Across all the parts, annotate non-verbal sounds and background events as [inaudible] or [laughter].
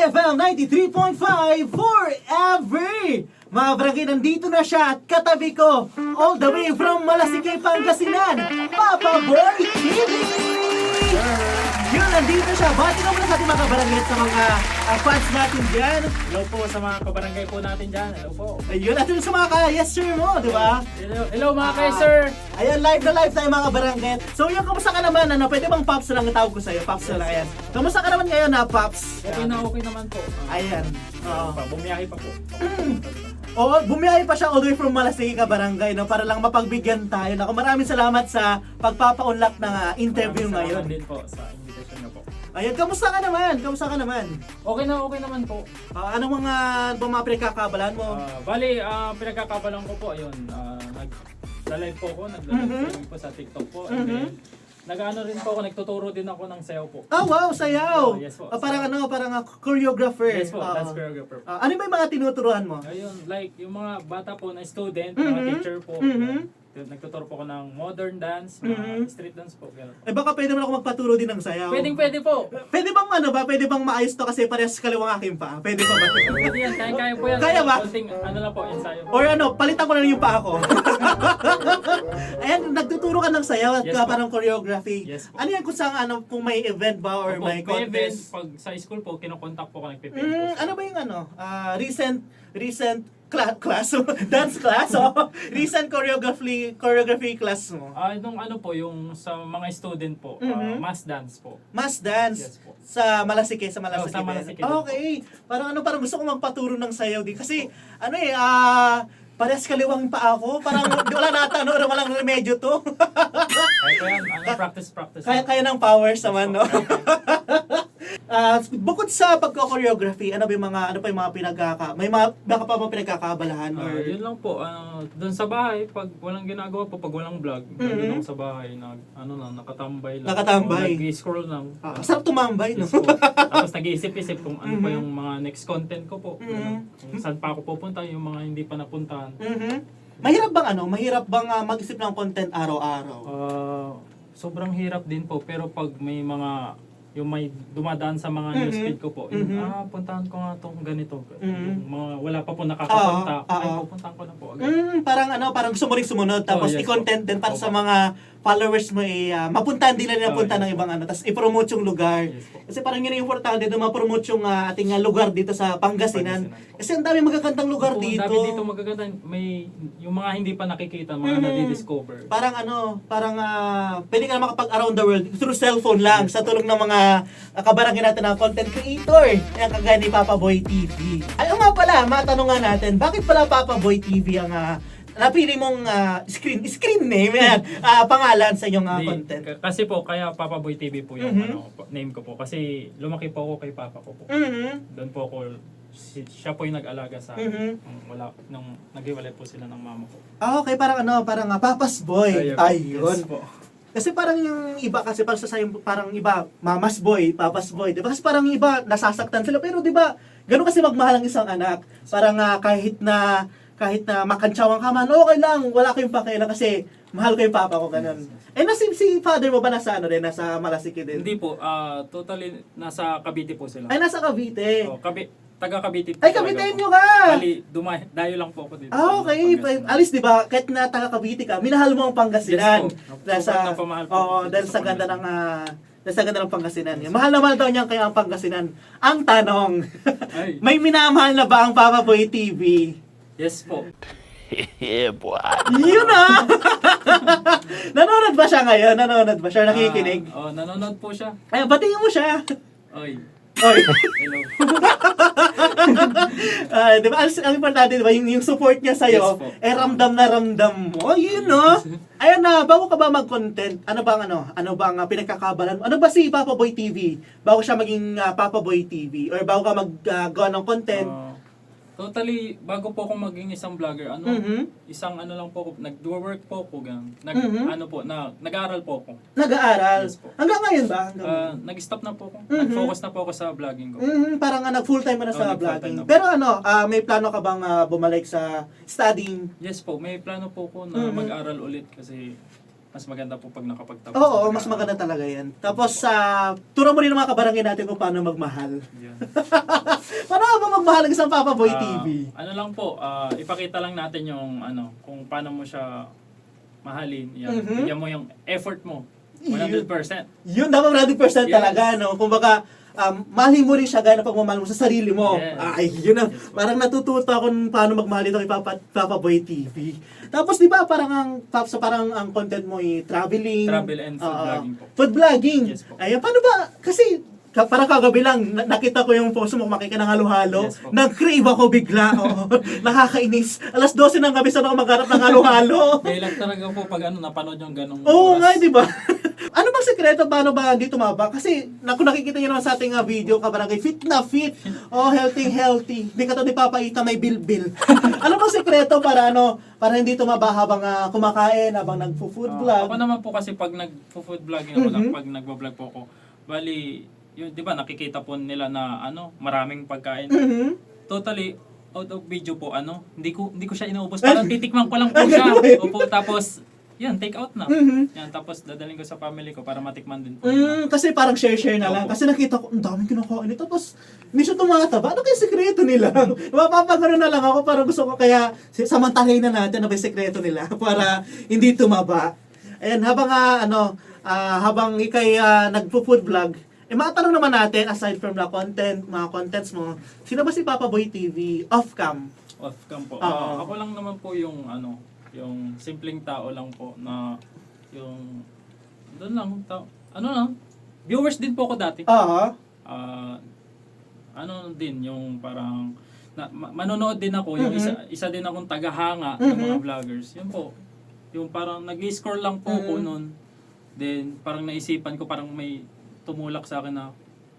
IFM 93.5 forever! Mga barangay, nandito na siya at katabi ko, all the way from Malasikay, Pangasinan, Papa Boy TV! Yun, nandito siya. Bati ka muna sa ating mga barangay at sa mga ah, fans natin dyan. Hello po sa mga kabarangay po natin dyan. Hello po. Ayun, at sa mga ka-yes sir mo, di ba? Hello, hello mga kay sir. Ayan, live na live tayo mga barangay. So yun, kamusta ka naman? Ano, pwede bang Pops lang ang tawag ko sa'yo? Pops na lang, ayan. Kamusta ka naman ngayon na, Pops? Okay na okay naman po. Ayan. Oo. Bumiyahe pa po. [clears throat] Oo, bumiyahe pa siya all the way from Malasigi ka barangay no para lang mapagbigyan tayo. Nako, maraming salamat sa pagpapaunlak ng ah, interview Maraming ngayon. salamat din po sa invitation niyo po. Ayun, kamusta ka naman? Kamusta ka naman? Okay na okay naman po. Ah, anong mga ano ba mga pinagkakabalan mo? Ah, bali, ah, pinagkakabalan ko po, ayun, uh, nag live po ako, nag-live Mhm. po sa TikTok po. And Mhm. then, nag-ano rin po ako, nagtuturo din ako ng sayaw po. Ah, wow, sayaw. Ah, yes po. Ah, parang ano, parang ah, choreographer. Yes po, Oo. dance choreographer. Ah, ano ba yung mga tinuturuan mo? Ayun, like yung mga bata po na student, Mhm. mga teacher po. Mhm. Nagtuturo po ako ng modern dance, mga Mhm. street dance po. Ganun. Eh baka pwede mo ako magpaturo din ng sayaw. Pwedeng pwede po. Pwede bang ano ba? Pwede bang maayos to kasi parehas kaliwang aking pa? Pwede pa ba? Pwede yan, kaya-kaya po yan. Kaya ba? Konting, ano lang po, ensayo. Or ano, palitan ko na lang yung paa ko. [laughs] Ayan, nagtuturo ka ng sayaw at Yes, ka po. parang choreography. Yes, po. Ano yan kung saan ano, kung may event ba or Opo, may event, contest? pag sa school po, kinokontak po ako, nagpipill po. Mm, ano ba yung ano, ah, recent, recent cla- class, [laughs] dance class, o [laughs] recent choreography, choreography class mo? Ah, nung ano po, yung sa mga student po, ah, Mhm. mass dance po. Mass dance. Yes po. Sa Malasike, sa Malasike. Oh, sa. Malasike din po. Okay. Parang ano, parang gusto ko magpaturo ng sayaw din. Kasi, ano eh, ah, parehas kaliwang pa ako. Parang [laughs] di wala nata, ano, walang remedyo to. Kaya yan, ano, practice, practice. kaya, kaya ng powers naman, no? Ah, bukod sa pagko-choreography, ano ba yung mga, ano pa yung mga pinagkaka, may mga, baka pa mga pinagkakabalahan or... Ah, yun lang po, ano, doon sa bahay, pag walang ginagawa po, pag walang vlog, Mhm. nandun ako sa bahay, nag, ano lang, nakatambay lang. Nakatambay. Nag-scroll lang. Ah, sarap tumambay, no? Yes. Tapos nag-iisip-isip kung ano pa Mhm. yung mga next content ko po. Mhm. Ano, Kung saan pa ako pupunta, yung mga hindi pa napuntahan. Mhm. Mahirap bang ano, mahirap bang ah, mag-isip ng content araw-araw? Ah, sobrang hirap din po, pero pag may mga yung may dumadaan sa mga Mhm. newsfeed ko po, yung, Mhm. ah, puntahan ko nga tong ganito. Mhm. Yung mga wala pa po nakakapunta, Oo, ay, pupuntahan ko na po agad. Mm, parang ano, parang gusto mo rin sumunod tapos Oh, yes i-content po. din para sa Opo. mga followers mo eh, ah, mapuntahan din nila Oh, napunta yes ng po. ibang ano, tapos i-promote yung lugar. Yes. Kasi parang yun yung importante na ma-promote yung ah, ating ah, lugar dito sa Pangasinan. Pangasinan. Kasi ang dami magagandang lugar Opo, dito. Ang dami dito magaganda. May, yung mga hindi pa nakikita, mga Mhm. nadi-discover. Parang ano, parang ah, pwede ka na makapag around the world through cellphone lang sa tulong ng mga uh, kabarangay natin na content creator. Ayan kagaya ni Papa Boy TV. Ayun nga pala, matanungan natin, bakit pala Papa Boy TV ang ah, napili mong ah, screen screen name yan, ah, pangalan sa inyong ah, Di- content? k- kasi po, kaya Papa Boy TV po yung Mhm. ano, po- name ko po. Kasi lumaki po ako kay Papa ko po. Mhm. Doon po ako, si, siya po yung nag-alaga sa akin. Mhm. Nung wala, nung naghiwalay po sila ng mama ko. Ah, okay, parang ano, parang ah, Papa's Boy. Ayun. Yes po. Kasi parang yung iba kasi parang sa sayang parang iba mamas boy, papas boy, 'di ba? Kasi parang iba nasasaktan sila pero 'di ba? Ganun kasi magmahal ang isang anak. Parang ah, kahit na kahit na makantsawan ka man, okay lang, wala kayong pakialam kasi mahal ko yung papa ko ganun. Eh nasi si father mo ba nasa ano din, nasa Malasiki din? Hindi po, ah, totally nasa Cavite po sila. Ay nasa Cavite. Oh, Cavi- taga Cavite po Ay talaga Cavite po. nyo ka. Bali, dumay, dayo lang po ako dito. Ah, sa okay. Pangasinan. Alis, di ba? Kahit na taga Cavite ka, minahal mo ang Pangasinan. Yes po. Dahil sa, Sobrang napamahal po. oo, dahil sa ganda ng, ah, dahil sa ganda ng Pangasinan. Mahal na mahal daw niya kaya ang Pangasinan. Ang tanong, Ay, [laughs] may minamahal na ba ang Papa Boy TV? Yes po. yeah, [laughs] boy. Yun na! [laughs] nanonood ba siya ngayon? Nanonood ba siya? Nakikinig? Ah, oh, nanonood po siya. Ay, batingin mo siya. Oy, Oy. hello. [laughs] Ah, di ba? Ang, ang importante, di ba? Yung, yung support niya sa'yo, Yes po. eh, ramdam na ramdam mo. Yun, no? Ayan na, bago ka ba mag-content, ano bang ano? Ano bang uh, pinagkakabalan mo? Ano ba si Papa Boy TV? Bago siya maging ah, Papa Boy TV? Or bago ka mag-gawa ng content? Ah, totally, bago po ako maging isang vlogger, ano, Mhm. isang ano lang po ako, nag-work po ako, ganun. Nag, Mhm. ano po, na, nag-aaral po ako. Nag-aaral? Yes po. Hanggang ngayon ba? Hanggang Ah, nag-stop na po ako. Mhm. Nag-focus na po ako sa vlogging ko. Mhm, parang nga nag-full time mo na Oh, sa nag-full time vlogging. na po. Pero ano, ah, may plano ka bang ah, bumalik sa studying? Yes po, may plano po ko Mhm. na mag-aral ulit kasi mas maganda po pag nakapagtapos. Oo, ng mas maganda talaga yan. Tapos, sa turo mo rin ng mga kabarangay natin kung paano magmahal. Yun. [laughs] Paano ba magmahal ng isang Papa Boy Ah, TV? ano lang po, ah, ipakita lang natin yung ano, kung paano mo siya mahalin. Yan. Mhm. Bigyan mo yung effort mo. 100%. Yun, dapat 100% Yes. talaga, no? Kumbaga, um, mahalin mo rin siya gaya ng pagmamahal mo sa sarili mo. Yes. Ay, yun. Yes po. parang natututo ako paano magmahal ito kay Papa, Papa Boy TV. Tapos, di ba, parang ang, Paps, parang ang content mo ay traveling. Travel and food Oo. vlogging po. Food vlogging. Yes po. Ayan, paano ba? Kasi, ka- parang kagabi lang, na- nakita ko yung post mo, kumakain ka ng halo-halo. Yes po. Nag-crave ako bigla. [laughs] Oo. Nakakainis. Alas 12 ng gabi, saan ako magharap ng halo-halo? Kailan talaga po pag ano, napanood yung ganong Oo nga, di ba? [laughs] ano bang sekreto paano ba hindi tumaba? Kasi na, kung nakikita niyo naman sa ating uh, video, kabarangay, fit na fit. Oh, healthy, healthy. Hindi ka to ni Papa Ita may bilbil. [laughs] ano bang sekreto para ano, para hindi tumaba habang ah, kumakain, habang nagfo-food Ah, vlog? ako naman po kasi pag nag-food vlogging ako, lang, Mhm. pag nagbo-vlog po ako, bali, yun, di ba, nakikita po nila na ano, maraming pagkain. Mhm. Totally, out of video po, ano, hindi ko hindi ko siya inaubos. [laughs] Parang titikman ko lang po siya. Opo, tapos, yan, take out na. Mhm. Yan, tapos dadaling ko sa family ko para matikman din po. Mm, kasi parang share-share na lang. Opo. Kasi nakita ko, ang daming kinakain nito. Tapos, hindi siya tumataba. Ano kaya sekreto nila? [laughs] Mapapagano na lang ako. Parang gusto ko kaya si- na natin ano ba yung sekreto nila [laughs] para hindi tumaba. Ayan, habang ah, ano, ah, habang ikay uh, nagpo-food vlog, eh matanong naman natin, aside from the content, mga contents mo, sino ba si Papa Boy TV off-cam? Off cam po. Oo. Ah, ako lang naman po yung ano, yung simpleng tao lang po na yung doon lang tao. Ano lang? Viewers din po ako dati. Oo. Ah, ano din yung parang na, ma- manonood din ako yung Mhm. isa isa din akong tagahanga ng mga vloggers. Yun po. Yung parang nag-scroll lang po ako Mhm. noon. Then parang naisipan ko parang may tumulak sa akin na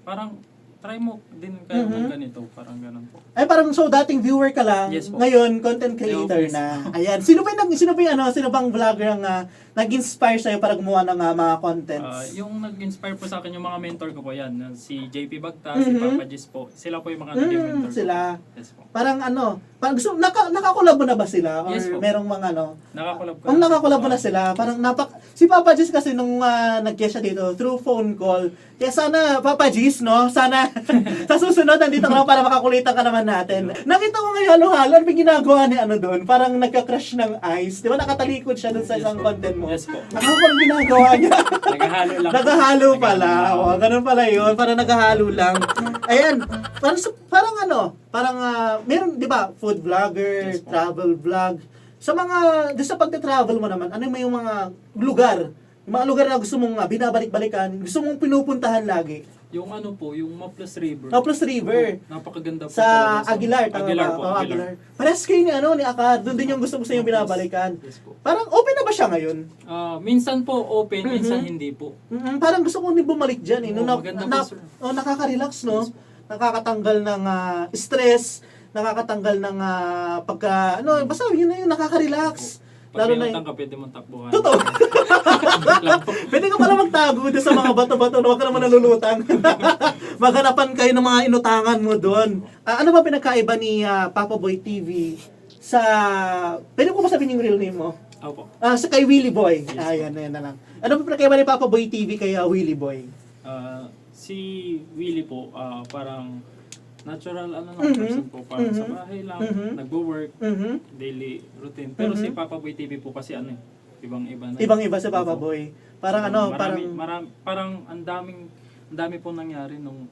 parang try mo din kayo Mhm. ng ganito, parang ganun po. Ay parang so dating viewer ka lang, Yes po. ngayon content creator Yes. na. Ayan. Sino ba yung nag- sino ba yung ano, sino bang vlogger ang ah, nag-inspire sa para gumawa ng ah, mga contents? Ah, yung nag-inspire po sa akin yung mga mentor ko po yan, si JP Bagta, si Mhm. Papa Jis po. Sila po yung mga naging mentor Mm, ko. sila. Yes po. Parang ano, parang gusto naka nakakulab mo na ba sila or Yes po. merong mga ano? Nakakulab ko. Kung na- nakakulab mo na sila, parang napak si Papa Gis kasi nung uh, nag-guest siya dito through phone call. Kaya sana Papa Gis, no? Sana [laughs] sa susunod nandito ka para makakulitan ka naman natin. Nakita ko ngayon halo-halo, ano ginagawa ni ano doon? Parang nagka-crush ng ice. Di ba nakatalikod siya doon sa isang content mo? Yes po. Ano ba ang ginagawa niya? Naghahalo lang. Naghahalo pala. O, ganun pala yun. Parang naghahalo lang. Ayan. Parang, parang ano, parang, ah, meron, di ba, food vlogger, travel vlog. Sa mga, sa pagka-travel mo naman, ano yung mga lugar? Yung mga lugar na gusto mong ah, binabalik-balikan, gusto mong pinupuntahan lagi. Yung ano po, yung Maples River. Maples River. Oh, napakaganda po. Sa talaga. Aguilar, tama Aguilar ba? po, Oo, Aguilar. Parehas kayo ni, ano, ni Akar. Doon din yung gusto gusto yung binabalikan. Yes po. Parang open na ba siya ngayon? Ah, minsan po open, Mhm. minsan hindi po. Mm, parang gusto kong din bumalik dyan eh. No, Oo, na, maganda na, po, sir. oh, nakaka-relax, no? Yes. Nakakatanggal ng ah, stress, nakakatanggal ng ah, pagka, ano, basta yun na yun, nakaka-relax. Pag Lalo na ka, pwede mong takbuhan. Totoo. [laughs] [laughs] Pwede ka pala magtago doon sa mga bato-bato na huwag ka naman nalulutang. [laughs] Maghanapan kayo ng mga inutangan mo doon. Ah, ano ba pinagkaiba ni ah, Papa Boy TV sa... Pwede ko ba sabihin yung real name mo? Opo. Ah, sa kay Willie Boy. Yes, Ah, yan, yan na lang. Ano ba pinagkaiba ni Papa Boy TV kay ah, Willie Boy? Ah, si Willie po, ah, parang natural ano ng Mhm. person po. Parang sa Mhm. bahay lang, Mhm. nagwo-work, Mhm. daily routine. Pero Mhm. si Papa Boy TV po kasi ano eh, ibang-iba na. Ibang-iba sa Papa Opo. Boy. Parang ano, marami, parang marami, parang ang daming, ang dami pong nangyari nung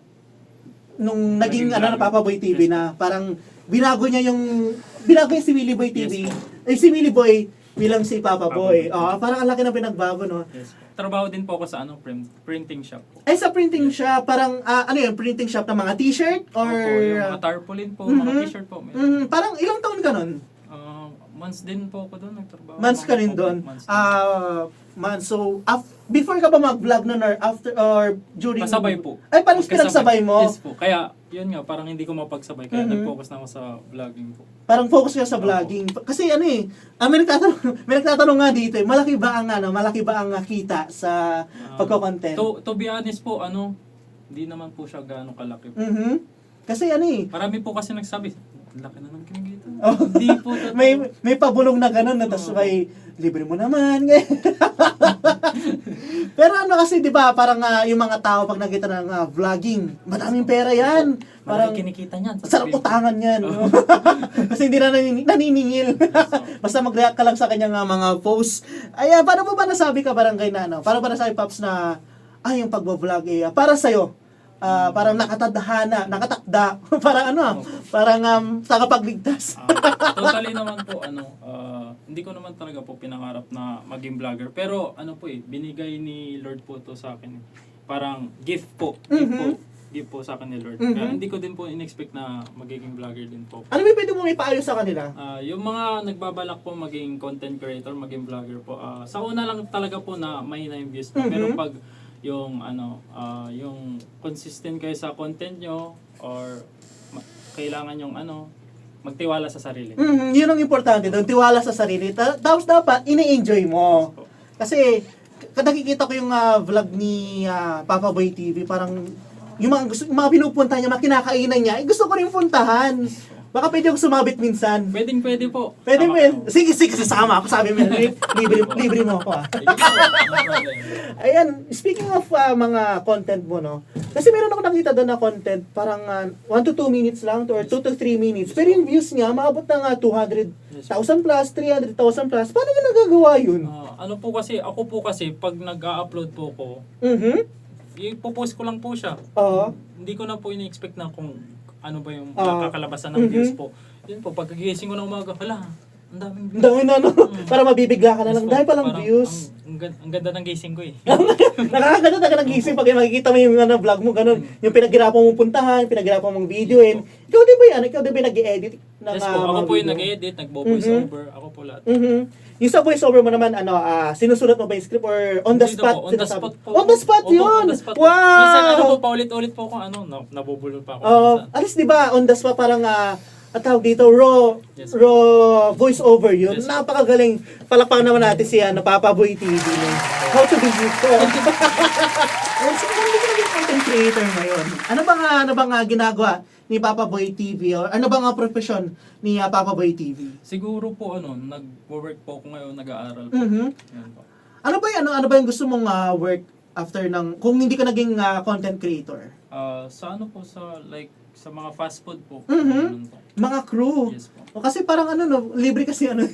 nung naging Naging ano na. Papa Boy TV Yes. na parang binago niya yung binago niya si Willie Boy TV. Yes. eh si Willie Boy bilang si Papa Papa Boy. Boy. Oh, parang ang laki ng pinagbago no. yes, po. Trabaho din po ako sa ano, print, printing shop po. Eh sa printing shop, parang ah, ano yun, printing shop ng mga t-shirt or Opo, yung mga tarpaulin po, mga Mhm. t-shirt po. May, Mhm, parang ilang taon ka nun? Ah, months din po ako doon nagtrabaho. Months ka Mga rin opo, doon. months din. Ah, man, so af- before ka ba mag-vlog nun or after or during Pasabay po. Ay, parang pinagsabay mo. Yes po. Kaya, yun nga, parang hindi ko mapagsabay. Kaya Mhm. nag-focus na ako sa vlogging po. Parang focus ka sa vlogging. Kasi ano eh, ah, may nagtatanong, [laughs] may nagtatanong nga dito eh, malaki ba ang ano, malaki ba ang ah, kita sa Ah, pagko-content? To, to be honest po, ano, hindi naman po siya gaano kalaki. po. Mhm. Kasi ano eh, Marami po kasi nagsabi, "Ang laki na ng kinikita. mo." [laughs] Oh. Hindi po totoo. may may pabulong na ganun na tapos may libre mo naman. [laughs] Pero ano kasi 'di ba, parang ah, yung mga tao pag nakita ng ah, vlogging, madaming pera 'yan. Parang kinikita niyan. sarap utangan 'yan. no? [laughs] kasi hindi na nanin- naniningil. Basta mag-react ka lang sa kanyang ah, mga posts. Ay, ah, paano mo ba nasabi ka barangay na ano? Paano ba nasabi Paps na ay yung pagbo-vlog eh ah, para sa Ah, parang nakatadhana, nakatakda, [laughs] parang ano, ah, parang um, tagapagligtas. Ah, totally naman po ano, ah, hindi ko naman talaga po pinangarap na maging vlogger. Pero ano po eh, binigay ni Lord po to sa akin. Parang gift po. Gift po. Gift po sa akin ni Lord. Kaya Mhm. hindi ko din po in-expect na magiging vlogger din po. Ano ba pwede mo ipaayos sa kanila? Ah, yung mga nagbabalak po maging content creator, maging vlogger po. ah, sa una lang talaga po na mahina yung views po. Pero pag yung ano, ah, yung consistent kayo sa content nyo or kailangan yung ano, magtiwala sa sarili. Mm, yun ang importante doon, tiwala sa sarili. Ta- Tapos dapat, ini-enjoy mo. Kasi, nakikita ko yung ah, vlog ni ah, Papa Boy TV, parang yung mga, gusto, yung mga pinupunta niya, mga kinakainan niya, eh, gusto ko rin puntahan. Baka pwede ako sumabit minsan. Pwedeng pwede po. Pwede mo yun. Sige, sige, sasama ako. Sabi mo, li- [laughs] libre, libre mo ako ah. Ayan, speaking of ah, mga content mo, no? Kasi meron ako nakita doon na content, parang 1 to 2 minutes lang, to, or 2 to 3 minutes. Pero yung views niya, maabot ng ah, 200,000 plus, 300,000 plus. Paano mo nagagawa yun? Ah, ano po kasi, ako po kasi, pag nag-upload po ko, Mhm. ipopost ko lang po siya. Oo. Hindi ko na po ini-expect na kung ano ba yung Ah. kakalabasan ng Mhm. views po. Yun po, pagkagising ko ng umaga, hala, ang daming Ang dami na, no? Mm. Para mabibigla ka na lang. Dahil palang parang views. Ang, ang, gan- ang ganda ng gising ko eh. [laughs] Nakakaganda talaga ng gising pag makikita mo yung ano, vlog mo, ganun. Yung pinaghirapan mong puntahan, pinaghirapan mong videoin. Ikaw din ba yan? Ikaw din ba nag-edit ng yes ah, po, ako mga po yung video? nag-edit, nagbo-voice Mhm. over, ako po lahat. Mhm. Yung sa voiceover mo naman, ano, ah, sinusulat mo ba yung script or on the Dito spot? po, on the sinasabi? spot po. On the spot Opo, yun! on the spot. Wow! Minsan ano po, paulit-ulit po kung ano, na, nabubulol pa ako. Oh, minsan. alis 'di ba on the spot parang ah at tawag dito raw Yes. raw voice over yun. Yes. Napakagaling. Palakpakan naman natin si ano Papa Boy TV. No? How to be you [laughs] ko. well, so, kung hindi ka naging content creator ngayon, ano bang ah, ano bang ah, ginagawa ni Papa Boy TV or ano bang ah, profesyon ni ah, Papa Boy TV? Siguro po ano, nag-work po ako ngayon, nag-aaral po. Mhm. Yan po. Ano ba 'yung ano ano ba yung gusto mong ah, work after ng kung hindi ka naging ah, content creator? Ah, sa ano po, sa like, sa mga fast food po. Mhm. Ganun po. Mga crew. Yes po. O kasi parang ano no, libre kasi ano.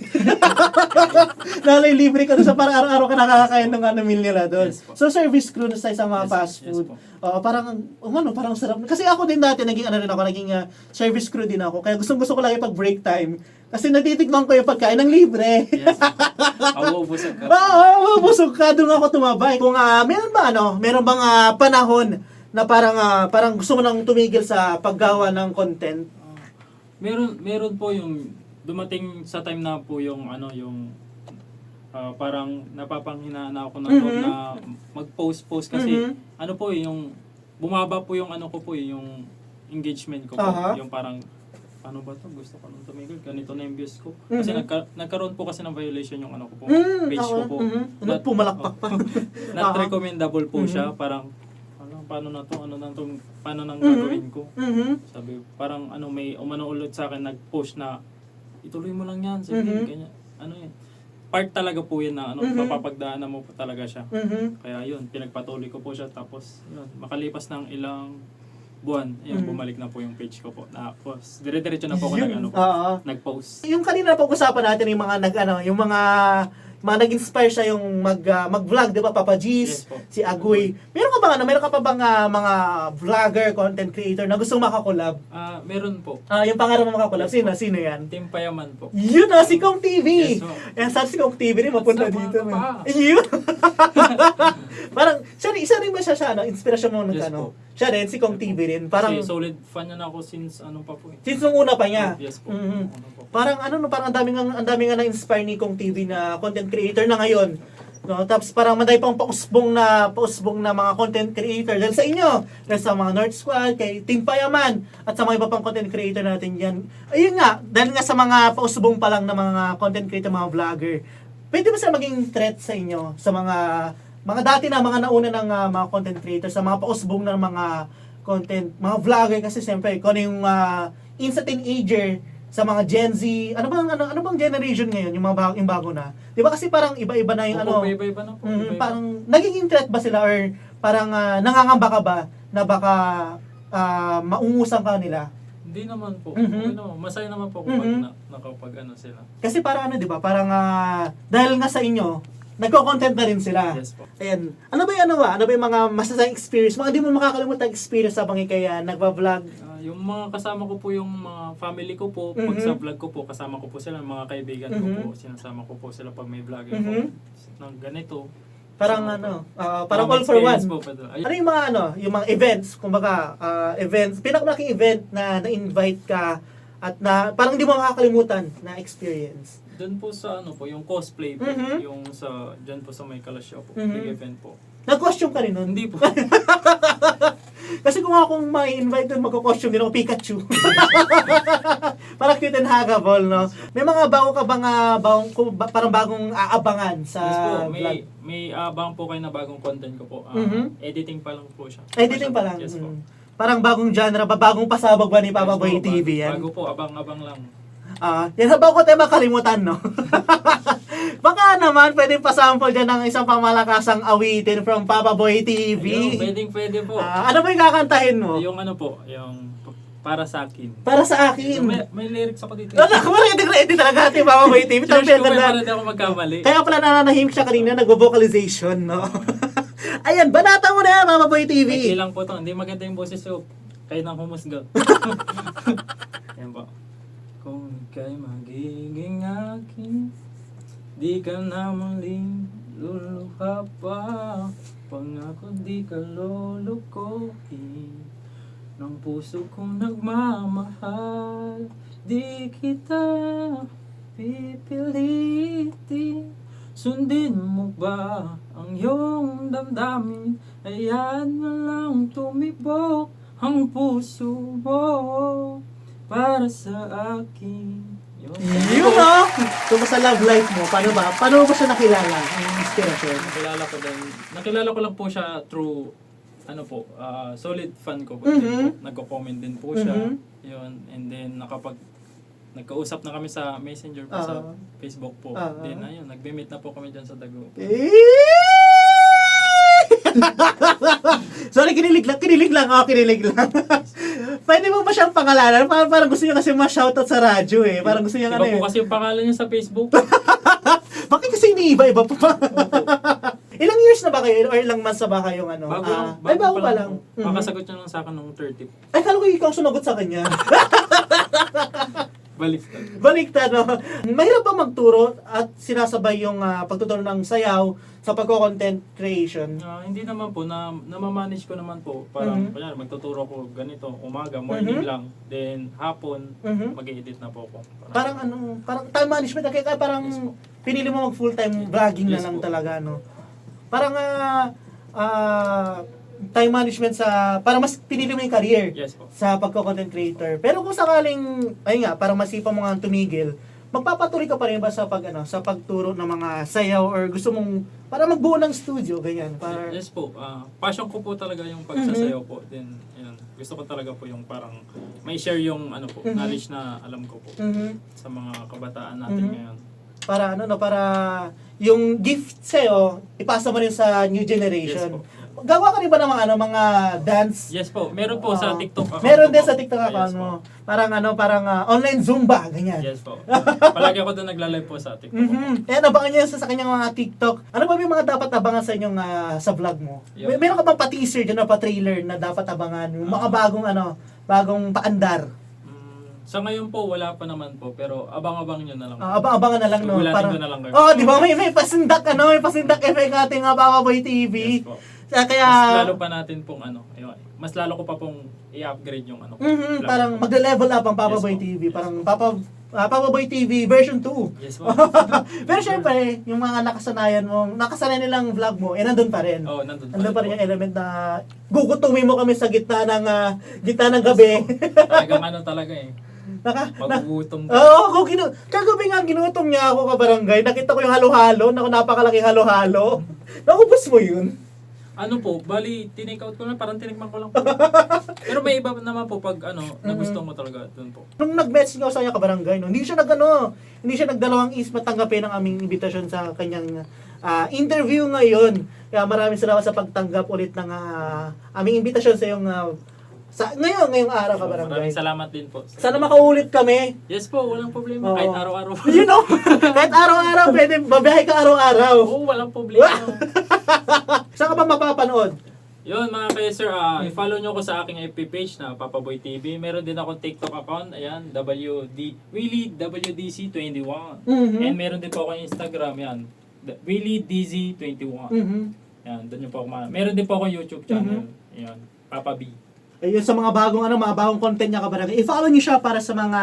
[laughs] Nalay libre ka doon sa parang araw-araw ka nakakakain ng ano meal nila doon. Yes po. so service crew na sa isang mga Yes, fast yes food. po. Oo, parang um, ano, parang sarap. Kasi ako din dati naging ano rin ako, naging ah, service crew din ako. Kaya gustong gusto ko lagi pag break time. Kasi natitikman ko yung pagkain ng libre. Yes po. [laughs] Awubusog ka. Oo, busog ka doon ako tumabay. Kung ah, meron ba ano, meron bang ah, panahon na parang ah, parang gusto mo nang tumigil sa paggawa ng content? Meron meron po yung dumating sa time na po yung ano yung ah, parang napapanghinaan na ako ng loob Mhm. na mag-post-post kasi Mhm. ano po eh, yung bumaba po yung ano ko po eh, yung engagement ko po. Aha. Yung parang ano ba to gusto ko nung tumigil ganito na yung views ko kasi Mhm. nagka- nagkaroon po kasi ng violation yung ano ko po Mm, page ko ako, po mhm. Ano, Not- pumalakpak pa. [laughs] not Aha. recommendable po Mhm. siya parang paano na to ano na to paano nang Mhm. gagawin ko Mhm. sabi, parang ano, may umano ulit sa akin, nag-post na, ituloy mo lang yan, sige, Mhm. ganyan. Ano yun. Part talaga po yun na, ano, Mhm. mapapagdaanan mo po talaga siya. Mhm. Kaya yun, pinagpatuloy ko po siya, tapos, yun, makalipas ng ilang buwan, yun, Mhm. bumalik na po yung page ko po. Na, post, dire-diretso na po ako Yun, nag, ano, po, oo. nag-post. Yung kanina na pag-usapan natin yung mga nag ano, yung mga mga nag-inspire siya yung mag ah, mag-vlog, 'di ba? Papa G's, Yes po. si Agoy. Meron ka ba ano, meron ka pa bang ah, mga vlogger, content creator na gustong makakolab? Ah, meron po. Ah, yung pangarap mo makakolab, Yes sino po. sino 'yan? Team Payaman po. Yun na, si Kong TV. Yes, po. Yan, sa si Kong TV rin, mapunta dito. kapa? Yun. [laughs] Parang, siya rin, isa rin ba siya, siya ano, inspirasyon mo nung Yes ano? po. Siya rin, si Kong TV rin. Parang, Kasi solid fan niya na ako since ano pa po eh. since nung una pa niya. Yes po. Mhm. Ano po. Parang ano no, parang ang dami nga ang dami nga na-inspire ni Kong TV na content creator na ngayon. No, tapos parang maday pang pausbong na pausbong na mga content creator dahil sa inyo, dahil sa mga North Squad, kay Team Payaman at sa mga iba pang content creator natin diyan. Ayun nga, dahil nga sa mga pausbong pa lang na mga content creator, mga vlogger. Pwede ba sila maging threat sa inyo sa mga mga dati na mga nauna ng ah, mga content creator sa mga pausbong ng mga content, mga vlogger kasi siyempre kung ano yung uh, in sa teenager sa mga Gen Z, ano bang ano, ano bang generation ngayon yung mga bago, yung bago na? 'Di ba kasi parang iba-iba na yung Opo, ano, iba-iba na po. mm, iba-iba. parang nagiging threat ba sila or parang ah, nangangamba ka ba na baka ah, maungusan ka nila? Hindi naman po. Mhm. Okay naman. Masaya naman po kapag Mhm. na, nakapag ano sila. Kasi parang ano, 'di ba? Parang ah, dahil nga sa inyo, nagko-content na rin sila. Yes po. Ayan. Ano ba yung ano ba? Ano ba yung mga masasayang experience? Mga di mo makakalimutan experience habang ikay uh, nagba-vlog. Ah, yung mga kasama ko po yung mga family ko po, pag Mhm. sa vlog ko po, kasama ko po sila, mga kaibigan ko Mhm. po, sinasama ko po sila pag may vlog Mhm. ako. Ng ganito. Parang Kasama ano, ah, parang all for one. Po, pero. Ano yung mga ano, yung mga events, kumbaga, ah, events, pinakamalaking event na na-invite ka at na parang hindi mo makakalimutan na experience. Doon po sa ano po, yung cosplay po, Mhm. yung sa, dyan po sa may Kalasyaw po, Mhm. big event po. Nag-costume ka rin nun? Hindi po. [laughs] Kasi kung akong ma-invite doon, magko-costume din ako Pikachu. [laughs] parang cute and huggable, no? May mga bago ka bang, ah, bagong, kung ba- parang bagong aabangan sa yes po, vlog? may, may abang po kayo na bagong content ko po. Ah, Mhm. Editing pa lang po siya. Editing pa lang. Yes po. mm. Parang bagong genre ba? Bagong pasabog ba ni Papa Yes Boy po, TV bago, yan? Bago po, abang-abang lang. Ah, yan habang ko tayo makalimutan, no? [laughs] Baka naman, pwedeng pasample dyan ng isang pamalakasang awitin from Papa Boy TV. Ayun, pwedeng pwede po. Ah, ano ba yung kakantahin mo? yung ano po, yung para sa akin. Para sa akin. May, may lyrics ako dito. Ano, ako ready ready talaga ating Papa Boy TV. Tampilan kung may na. para di ako magkamali. Kaya pala nananahimik siya kanina, nagvo-vocalization, no? [laughs] Ayan, banata mo na yan, Papa Boy TV. May lang po to. Hindi maganda yung boses ko. Kayo nang humusga. [laughs] Yan po. Kung ika'y magiging akin, di ka na muling luluha pa. Pangako di ka lulukohin. Ng puso kong nagmamahal, di kita pipilitin. Sundin mo ba ang iyong damdamin? Ayan mo lang tumibok ang puso mo para sa akin. Yun. Yun, no? Kung sa love life mo, paano ba? Paano mo ba siya nakilala? Ang inspiration. Nakilala ko din. Nakilala ko lang po siya through ano po, ah, solid fan ko po. Mhm. din po. Nagko-comment din po siya. Mhm. Yun. And then nakapag nagkausap na kami sa Messenger po sa Ah. Facebook po. Ah. Then ayun, nagbe-meet na po kami diyan sa Dago. Eh! [laughs] Sorry, kinilig lang, kinilig lang, ako kinilig lang. [laughs] Pwede mo ba siyang pangalanan? Parang, parang gusto niya kasi ma-shoutout sa radyo eh. Parang gusto niya Iba ano eh. po kasi yung pangalan niya sa Facebook. [laughs] Bakit kasi iniiba-iba pa? [laughs] ilang years na ba kayo? Or ilang months na ba kayong ano? Bago Ah, lang. ay, bago pa lang. Mhm. Kakasagot niya lang sa akin nung 30. Ay, kala ko ikaw sumagot sa kanya. Baliktad. Baliktad, no? Mahirap ba magturo at sinasabay yung ah, pagtuturo ng sayaw sa pagko-content creation? Ah, hindi naman po, na, namamanage ko naman po. Parang, Mhm. kunyari, magtuturo ko ganito, umaga, morning Mhm. lang. Then, hapon, Mhm. mag-edit na po ako. Parang ano, parang time management kaya kaya parang Yes po. pinili mo mag full-time vlogging na Yes lang po. talaga, no? Parang ah ah, time management sa para mas pinili mo yung career Yes po. sa pagko-content creator. Pero kung sakaling ay nga, parang masipa mo nga tumigil, magpapatuloy ka pa rin ba sa pag ano, sa pagturo ng mga sayaw or gusto mong para magbuo ng studio ganyan para Yes po. ah passion ko po talaga yung pagsasayaw po. Then, yun, gusto ko talaga po yung parang may share yung ano po, Mhm. knowledge na alam ko po Mhm. sa mga kabataan natin Mhm. ngayon. para ano no para yung gift sa'yo ipasa mo rin sa new generation. Yes po. Gawa ka rin ba ng mga ano mga dance Yes po. Meron po sa Oo. TikTok account Meron din po. sa TikTok account yes mo. po. Parang ano, parang ah, online Zumba, ganyan. Yes po. [laughs] Palagi ako doon nagla-live po sa TikTok. po. Mhm. Eh, abangan niyo sa, sa kanyang mga TikTok. Ano ba yung mga dapat abangan sa inyong ah, sa vlog mo? Yun. May, meron ka bang pa-teaser dyan na pa-trailer na dapat abangan? Yung mga Ah. bagong ano, bagong paandar. Mm, sa ngayon po, wala pa naman po. Pero abang-abang nyo na lang. Ah, abang-abangan na lang, no? Gugulatin ko na lang kayo. Oh, di ba? May, may pasindak, ano? May pasindak effect ating uh, Baka Boy TV. Yes po. Kaya, kaya mas lalo pa natin pong ano, ayun, mas lalo ko pa pong i-upgrade yung ano. Mhm, vlog parang magle-level up ang Papa Yes Boy po. TV. Yes Parang po. Papa ah, Papa Boy TV version 2. Yes po. [laughs] Pero syempre, yung mga nakasanayan mo, nakasanayan nilang vlog mo, eh nandun pa rin. oh, nandun pa Nandun pa rin yung element na gugutumin mo kami sa gitna ng ah, gitna ng gabi. Talagang ano talaga eh. Naka, na, Magugutom ka. Oo, oh, kung ginu kagabi nga ginutom niya ako kabarangay. Nakita ko yung halo-halo, naku napakalaking halo-halo. [laughs] Naubos mo yun. Ano po, bali, tinake out ko na, parang tinikman ko lang po. [laughs] Pero may iba naman po pag ano, na gusto mo talaga, dun po. Nung nag-message nga sa kanya kabarangay, no, hindi siya nagano, hindi siya nagdalawang is matanggapin ang aming invitation sa kanyang ah, interview ngayon. Kaya maraming salamat sa pagtanggap ulit ng ah, aming invitation sa iyong ah, sa ngayon ngayong araw So, kabarangay. maraming salamat din po. Sana makaulit kami. Yes po, walang Oo. problema. Kahit araw-araw. [laughs] You know, kahit araw-araw pwede babiyahe ka araw-araw. Oo, walang problema. [laughs] Saan ka ba mapapanood? Yun mga kaya sir, ah, i-follow nyo ko sa aking FB page na Papaboy TV. Meron din akong TikTok account, ayan, WD, Willie WDC21. Mhm. And meron din po ako Instagram, yan, Willie DZ21. Mhm. Yan, doon nyo po ako ma- Meron din po akong YouTube channel, yan, Papa B. Ayun sa mga bagong ano, mga bagong content niya kabarangay. I-follow niyo siya para sa mga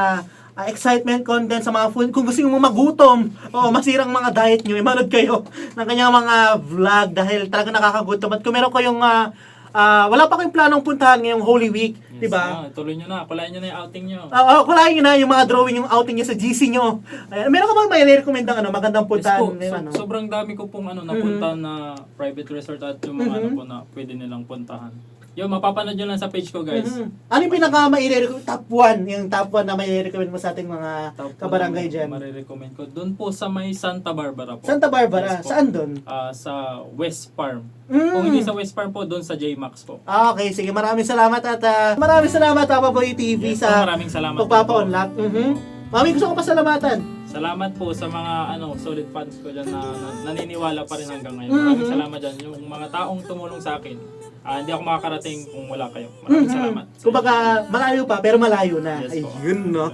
ah, excitement content sa mga food. Kung gusto niyo magutom o masirang mga diet niyo, manood kayo [laughs] ng kanyang mga vlog dahil talaga nakakagutom. At kung meron kayong ah, ah, wala pa kayong planong puntahan ngayong Holy Week, Yes, 'di ba? ah, tuloy nyo na, kulayan nyo na yung outing nyo. Ah, uh, kulayan niyo na yung mga drawing yung outing niyo sa GC niyo. Ayan, meron ka bang may recommend ng ano, magandang Yes puntahan po, ngayon, so- ano? sobrang dami ko pong ano, napunta na private resort at yung mga Mhm. ano po na pwede nilang puntahan. Yun, mapapanood nyo lang sa page ko guys. Mhm. Ano yung pinaka mai-recommend? Top 1, yung top 1 na mai-recommend mo sa ating mga Top kabarangay dyan. na Marirecommend ko. Doon po sa may Santa Barbara po. Santa Barbara, Yes po. saan doon? Ah, sa West Farm. Mm. Kung hindi sa West Farm po, doon sa J-Max po. Ah, okay, sige. Maraming salamat at ah, maraming salamat Papa Boy TV Yes, sa maraming salamat pagpapa-unlock. Mhm. Mami, gusto ko pasalamatan. Salamat po sa mga ano solid fans ko dyan na, na- naniniwala pa rin hanggang ngayon. Mhm. Maraming salamat dyan. Yung mga taong tumulong sa akin. Ah, hindi ako makakarating kung wala kayo. Maraming Mhm. salamat. Kumbaga, malayo pa, pero malayo na. Yes po. Ayun, no?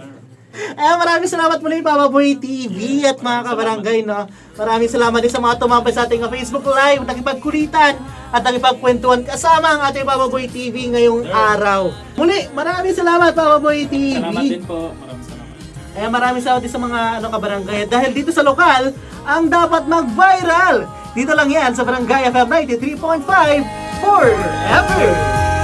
Eh, maraming salamat muli Papa Boy TV at mga kabarangay, no? Maraming salamat din sa mga tumambay sa ating Facebook Live, nakipagkulitan at nakipagkwentuhan kasama ang ating Papa Boy TV ngayong Sir. araw. Muli, maraming salamat Papa Boy TV. Salamat din po. Maraming salamat. Kaya maraming salamat din sa mga ano kabarangay. Dahil dito sa lokal, ang dapat mag-viral. Dito lang yan sa Barangay FM 93.5 forever.